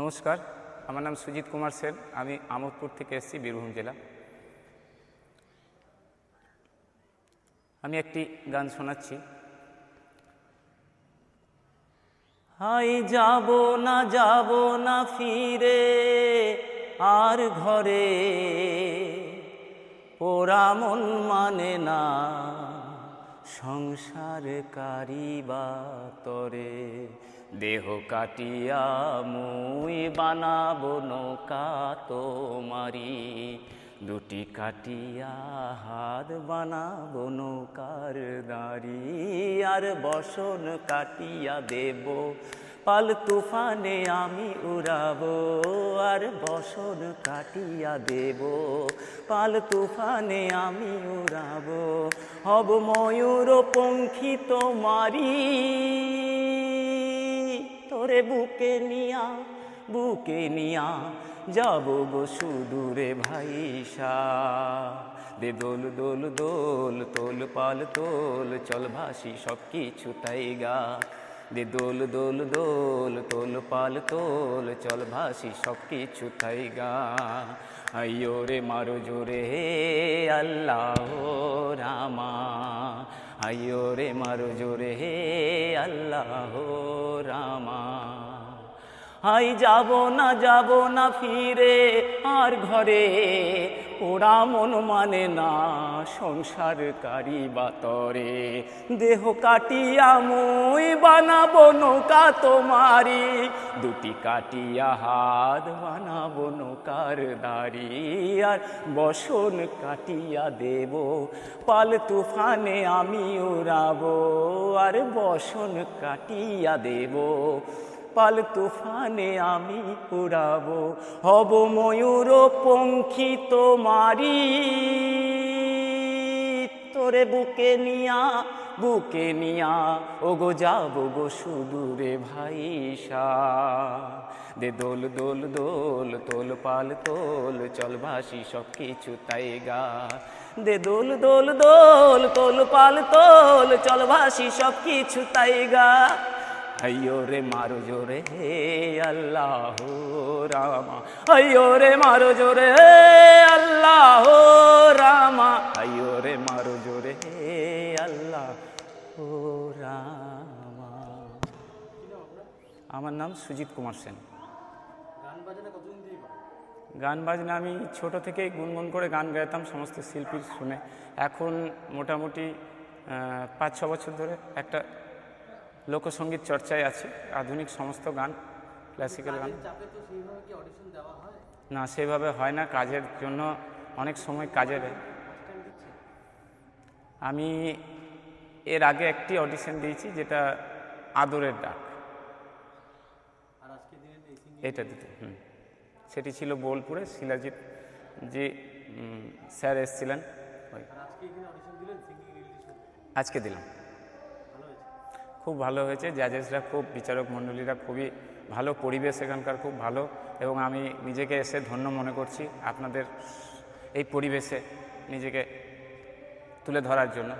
নমস্কার, আমার নাম সুজিত কুমার সেন, আমি আমোদপুর থেকে এসেছি বীরভূম জেলা। আমি একটি গান শোনাচ্ছি। হাই, যাব না যাব না ফিরে, আর ঘরে পোড়া মন মানে না সংসার কারিবা তরে। দেহ কাটিয়া মুই বানাবো নৌকা তোমারি দুটি কাটিয়া হাত বানাবো নৌকার দাঁড়ি, আর বসন কাটিয়া দেব। পাল তুফানে আমি উড়াবো, আর বসন কাটিয়া দেব। পাল তুফানে আমি উড়াবো, হব ময়ূর পঙ্খী তোমারি তোরে বুকে নিয়া বুকে নিয়া যাব গো সুদূরে ভাইসা। দে দোল দোল দোল, তোল পাল তোল, চল ভাসি সব কিছু তাই গা দে দোল দোল দোল, তোল পাল তোল, চল ভাসি সব কিছু তাই গা আইয়ো রে মারো জোরে, আল্লাহ রামা। আইয়ো রে মারো হে আল্লাহ রামা। আই যাব না যাব না ফিরে আর ঘরে ওরা মন মানে না সংসার কারি বাতরে। দেহ কাটিয়া মুই বানাবো নৌকা তোমারি। দুটি কাটিয়া হাত বানাবো নৌকার দাড়ি। আর বসন কাটিয়া দেব, পাল তুফানে আমি উড়াবো। আর বসন কাটিয়া দেব পাল তুফানে আমি উড়াবো হব ময়ূর পঙ্খী তোমারি তোরে বুকে নিয়া বুকে নিয়া ও গো যাব গো সুদূরে ভাইসা। দে দোল দোল দোল, তোল পাল তোল, চল ভাসি সব কিছু তাই গা। দে দোল দোল দোল, তোল পাল তোল, চল ভাসি সব কিছু তাই গা। अयो रे मारो जोरे हे अल्लाह रामा अयो रे मारो जोरे हे अल्लाह रामा अयो रे मारो जोरे हे अल्लाह রামা আমার নাম সুজিত কুমার সেন গান বাজনা আমি ছোট থেকেই গুনগুন করে গান গাইতাম সমস্ত শিল্পীর শুনে এখন মোটামুটি আহ, পাঁচ ছ বছর ধরে একটা লোকসঙ্গীত চর্চায় আছে, আধুনিক সমস্ত গান ক্লাসিক্যাল গান। না, সেভাবে হয় না, কাজের জন্য অনেক সময় কাজের আমি এর আগে একটি অডিশন দিয়েছি, যেটা আদরের ডাক। এটা দিতে, হুম। সেটি ছিল বোলপুরে, শিলাজিৎ যে স্যার এসেছিলেন। আজকে দিলাম। খুব ভালো হয়েছে। জাজেসরা খুব, বিচারক মণ্ডলীরা খুবই ভালো, পরিবেশ এখানকার খুব ভালো এবং আমি নিজেকে এসে ধন্য মনে করছি আপনাদের এই পরিবেশে নিজেকে তুলে ধরার জন্য।